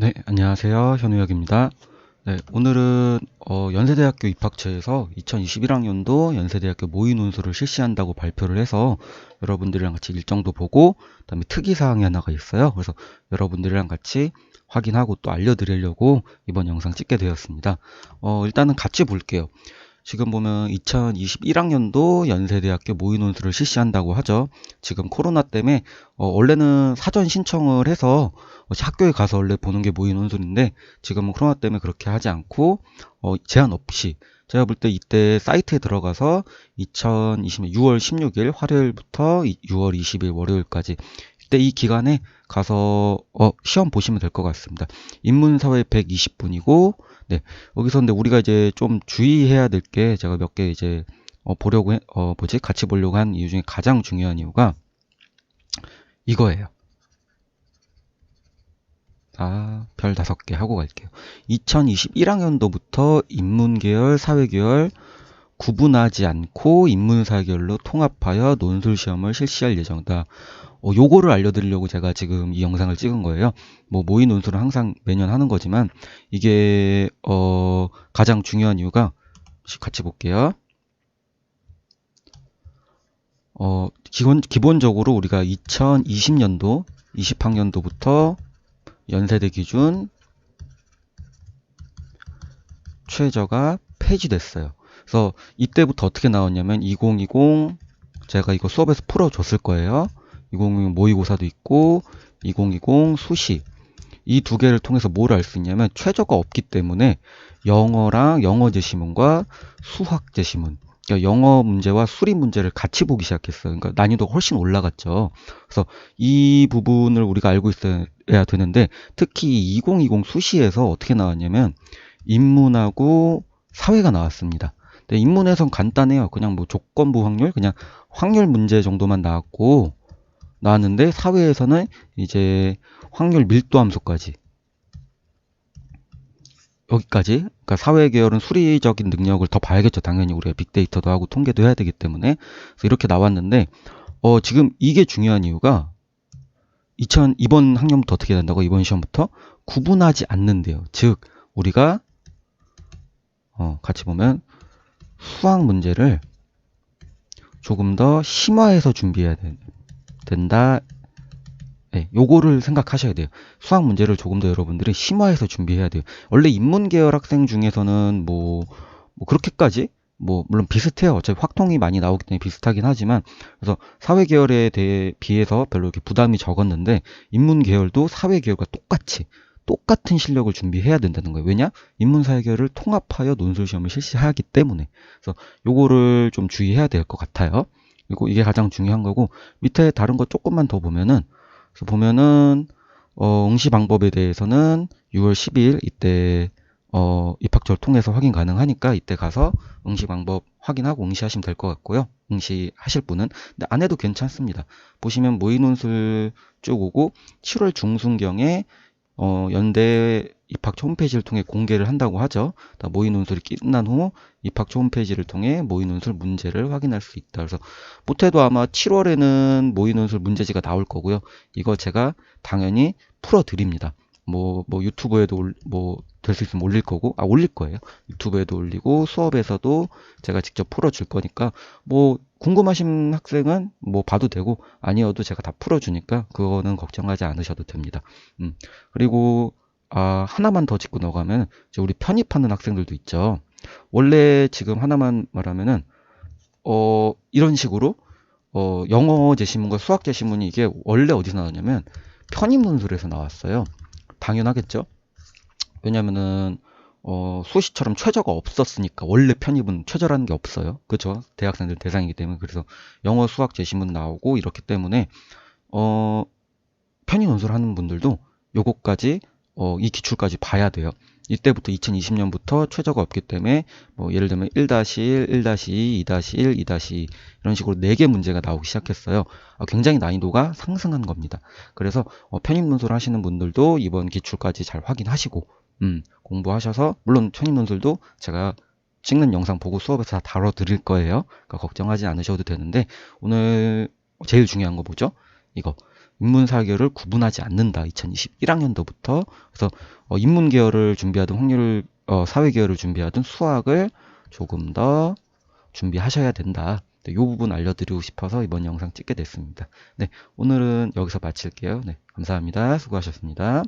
네, 안녕하세요. 현우혁입니다. 네, 오늘은 어, 연세대학교 입학처에서 2021학년도 연세대학교 모의 논술을 실시한다고 발표를 해서 여러분들이랑 같이 일정도 보고 그다음에 특이 사항이 하나가 있어요. 그래서 여러분들이랑 같이 확인하고 또 알려드리려고 이번 영상 찍게 되었습니다. 어, 일단은 같이 볼게요. 지금 보면 2021학년도 연세대학교 모의 논술을 실시한다고 하죠. 지금 코로나 때문에 어, 원래는 사전 신청을 해서 학교에 가서 원래 보는 게 모의 논술인데 지금은 코로나 때문에 그렇게 하지 않고 어, 제한 없이 제가 볼 때 이때 사이트에 들어가서 2020년 6월 16일 화요일부터 6월 20일 월요일까지 이때 이 기간에 가서 어, 시험 보시면 될 것 같습니다. 인문사회 120분이고 네. 여기서 근데 우리가 이제 좀 주의해야 될 게 제가 몇 개 이제 어, 보려고 해, 어, 뭐지? 같이 보려고 한 이유 중에 가장 중요한 이유가 이거예요. 아, 별 다섯 개 하고 갈게요. 2021학년도부터 인문계열, 사회계열 구분하지 않고 인문사계열로 통합하여 논술 시험을 실시할 예정이다. 어, 요거를 알려드리려고 제가 지금 이 영상을 찍은 거예요. 뭐 모의 논술은 항상 매년 하는 거지만 이게 어, 가장 중요한 이유가 같이 볼게요. 어, 기본, 기본적으로 우리가 2020년도, 20학년도부터 연세대 기준 최저가 폐지됐어요. 그래서 이때부터 어떻게 나왔냐면 2020 제가 이거 수업에서 풀어줬을 거예요. 2020 모의고사도 있고 2020 수시 이 두 개를 통해서 뭘 알 수 있냐면 최저가 없기 때문에 영어랑 영어 제시문과 수학 제시문 그러니까 영어 문제와 수리 문제를 같이 보기 시작했어요. 그러니까 난이도가 훨씬 올라갔죠. 그래서 이 부분을 우리가 알고 있어야 되는데 특히 2020 수시에서 어떻게 나왔냐면 인문하고 사회가 나왔습니다. 근데 인문에선 간단해요. 그냥 뭐 조건부 확률, 그냥 확률 문제 정도만 나왔고 나왔는데 사회에서는 이제 확률 밀도 함수까지 여기까지 그러니까 사회 계열은 수리적인 능력을 더 봐야겠죠. 당연히 우리가 빅데이터도 하고 통계도 해야 되기 때문에 그래서 이렇게 나왔는데 어 지금 이게 중요한 이유가 2000 이번 학년부터 어떻게 된다고 이번 시험부터 구분하지 않는데요. 즉 우리가 어 같이 보면 수학 문제를 조금 더 심화해서 준비해야 된다. 네, 요거를 생각하셔야 돼요. 수학 문제를 조금 더 여러분들이 심화해서 준비해야 돼요. 원래 인문 계열 학생 중에서는 뭐, 뭐 그렇게까지 뭐 물론 비슷해요. 어차피 확통이 많이 나오기 때문에 비슷하긴 하지만 그래서 사회 계열에 대해 비해서 별로 이렇게 부담이 적었는데 인문 계열도 사회 계열과 똑같이 똑같은 실력을 준비해야 된다는 거예요. 왜냐? 인문사 회계열을 통합하여 논술 시험을 실시하기 때문에. 그래서 요거를 좀 주의해야 될 것 같아요. 그리고 이게 가장 중요한 거고 밑에 다른 거 조금만 더 보면은 그래서 보면은 어, 응시 방법에 대해서는 6월 10일 이때 어, 입학처를 통해서 확인 가능하니까 이때 가서 응시 방법 확인하고 응시하시면 될 것 같고요. 응시 하실 분은 근데 안 해도 괜찮습니다. 보시면 모의 논술 쭉 오고 7월 중순경에 어, 연대 입학처 홈페이지를 통해 공개를 한다고 하죠. 모의 논술이 끝난 후 입학처 홈페이지를 통해 모의 논술 문제를 확인할 수 있다. 그래서 못해도 아마 7월에는 모의 논술 문제지가 나올 거고요. 이거 제가 당연히 풀어 드립니다. 뭐, 뭐 유튜브에도 뭐 될 수 있으면 올릴 거고, 아, 올릴 거예요. 유튜브에도 올리고 수업에서도 제가 직접 풀어줄 거니까, 뭐 궁금하신 학생은 뭐 봐도 되고, 아니어도 제가 다 풀어주니까 그거는 걱정하지 않으셔도 됩니다. 음, 그리고 아, 하나만 더 짚고 넘어가면 이제 우리 편입하는 학생들도 있죠. 원래 지금 하나만 말하면은 어, 이런 식으로 어, 영어 제시문과 수학 제시문이 이게 원래 어디서 나왔냐면 편입 논술에서 나왔어요. 당연하겠죠. 왜냐면은 어, 수시처럼 최저가 없었으니까 원래 편입은 최저라는 게 없어요. 그렇죠? 대학생들 대상이기 때문에 그래서 영어 수학 제시문 나오고 이렇기 때문에 어, 편입 논술 하는 분들도 요거까지 어, 이 기출까지 봐야 돼요. 이때부터 2020년부터 최저가 없기 때문에 뭐 예를 들면 1-1, 1-2, 2-1, 2-2 이런 식으로 4개 문제가 나오기 시작했어요. 아, 굉장히 난이도가 상승한 겁니다. 그래서 어, 편입 논술 하시는 분들도 이번 기출까지 잘 확인하시고 음, 공부하셔서 물론 편입 논술도 제가 찍는 영상 보고 수업에서 다 다뤄 드릴 거예요. 그러니까 걱정하지 않으셔도 되는데 오늘 제일 중요한 거 뭐죠? 이거 인문사 계열을 구분하지 않는다. 2021학년도부터. 그래서 어, 인문 계열을 준비하든 확률 어, 사회 계열을 준비하든 수학을 조금 더 준비하셔야 된다. 네, 이 부분 알려드리고 싶어서 이번 영상 찍게 됐습니다. 네, 오늘은 여기서 마칠게요. 네, 감사합니다. 수고하셨습니다.